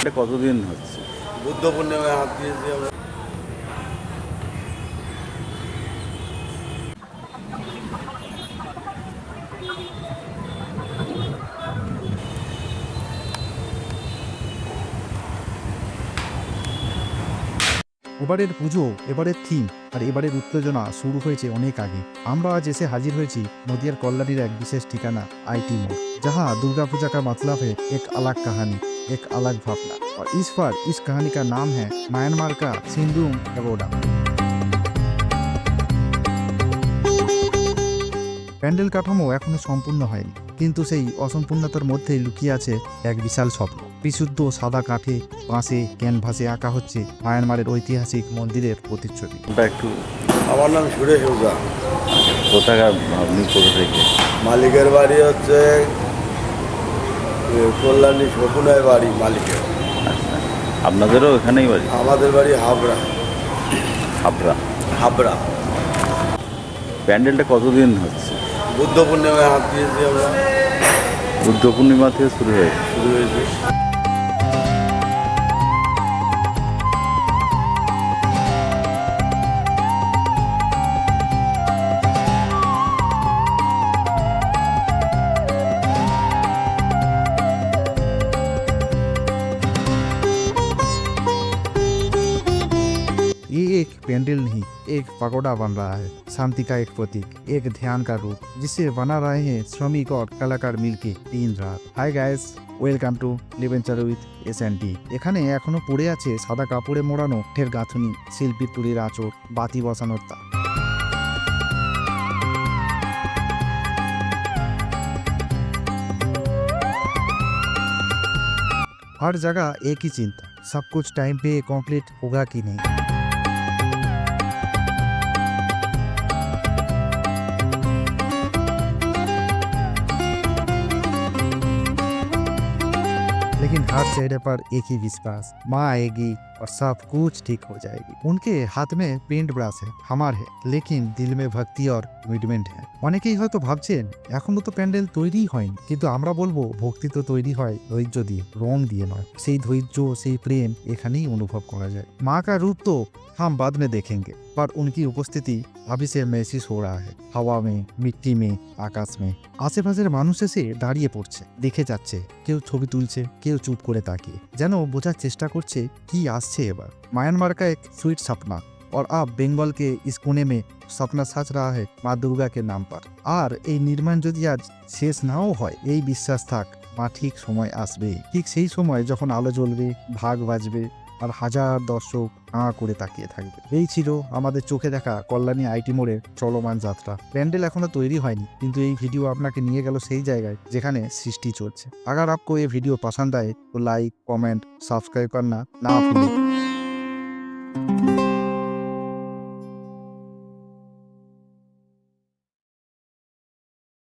এটা কতদিন হচ্ছে? বুদ্ধ পূর্ণিমায় হাত দিয়েছি আমরা এবারের পুজো এবারের থিম আর এবারের উত্তেজনা শুরু হয়েছে অনেক আগে আমরা আজ এসে হাজির হয়েছি নদিয়ার কল্যাণীর এক বিশেষ ঠিকানা आईटी मोड़ जहां दुर्गा पूजा का मतलब है एक अलग कहानी एक अलग भावना और इस बार इस कहानी का नाम है म्यांमार का सिंधुम एवोडा প্যান্ডেল কাঠামো এখনো সম্পূর্ণ হয়নি কিন্তু সেই অসম্পূর্ণতার মধ্যেই লুকিয়ে আছে এক বিশাল স্বপ্ন বিশুদ্ধ সাদা কাঠে বাঁশে ক্যানভাসে আঁকা হচ্ছে মায়ানমারের ঐতিহাসিক মন্দিরের প্রতিচ্ছবি। একটু আমার নাম সুরেশ ওঝা কোথাকার আপনি কোথা থেকে? মালিকের বাড়ি হচ্ছে কল্যাণী শকুনায় বাড়ি মালিকের। আচ্ছা। আপনাদেরও এখানেই বাড়ি? আমাদের বাড়ি হাবড়া। হাবড়া। হাবড়া। প্যান্ডেলটা কতদিন হচ্ছে? বুদ্ধ পূর্ণিমায় হাত দিয়েছি আমরা। বুদ্ধ পূর্ণিমা থেকে শুরু হয়েছে। শুরু হয়েছে। ये एक पेंडल नहीं एक पगोडा बन रहा है शांति का एक प्रतीक एक ध्यान का रूप जिसे बना रहे हैं श्रमिक और कलाकार मिलके दिन रात hi guys welcome to Liventure with S N T এখানে এখনো পড়ে আছে সাদা কাপড়ে মোড়ানো ঠের গাঁথুনি শিল্পীর তুলির আঁচড় বাতি বসানোর তার हर जगह एक ही चिंता सब कुछ टाइम पे कंप्लीट होगा कि नहीं लेकिन हर चेहरे पर एक ही विश्वास माँ आएगी और सब कुछ ठीक हो जाएगी उनके हाथ में पेंट ब्राश है हमार है लेकिन दिल में भक्ति और কমিটমেন্ট হ্যাঁ অনেকেই হয়তো ভাবছেন এখনো তো প্যান্ডেল তৈরি হয়নি কিন্তু আমরা বলবো ভক্তি তো তৈরি হয় ধৈর্য দিয়ে রং দিয়ে নয় সেই ধৈর্য সেই প্রেম এখানেই অনুভব করা যায় মা का रूप तो हम बाद में देखेंगे पर उनकी उपस्थिति अभी से महसूस हो रहा है হাওয়া में মিট্টি में আকাশ में আশেপাশের মানুষ এসে দাঁড়িয়ে পড়ছে দেখে যাচ্ছে কেউ ছবি তুলছে কেউ চুপ করে তাকিয়ে যেন বোঝার চেষ্টা করছে কি আসছে এবার म्यांमार का एक स्वीट सपना और अब बंगाल के इस कोने में স্বপ্ন সাজ रहा है মা দুর্গা के नाम पर আর এই নির্মাণ যদি আজ শেষ নাও হয় এই বিশ্বাস থাক মা ঠিক সময় আসবে ঠিক সেই সময় যখন আলো জ্বলবে ভাগ বাজবে আর হাজার দর্শক আঁ করে তাকিয়ে থাকবে। এই ছিল আমাদের চোখে দেখা কল্যাণী আইটি মোড়ের চলমান যাত্রা। প্যান্ডেল এখনও তৈরি হয়নি, কিন্তু এই ভিডিও আপনাকে নিয়ে গেল সেই জায়গায় যেখানে সৃষ্টি চলছে। আগার আপকো এই ভিডিও পছন্দ আয়ে তো লাইক, কমেন্ট, সাবস্ক্রাইব করনা, না ভুলে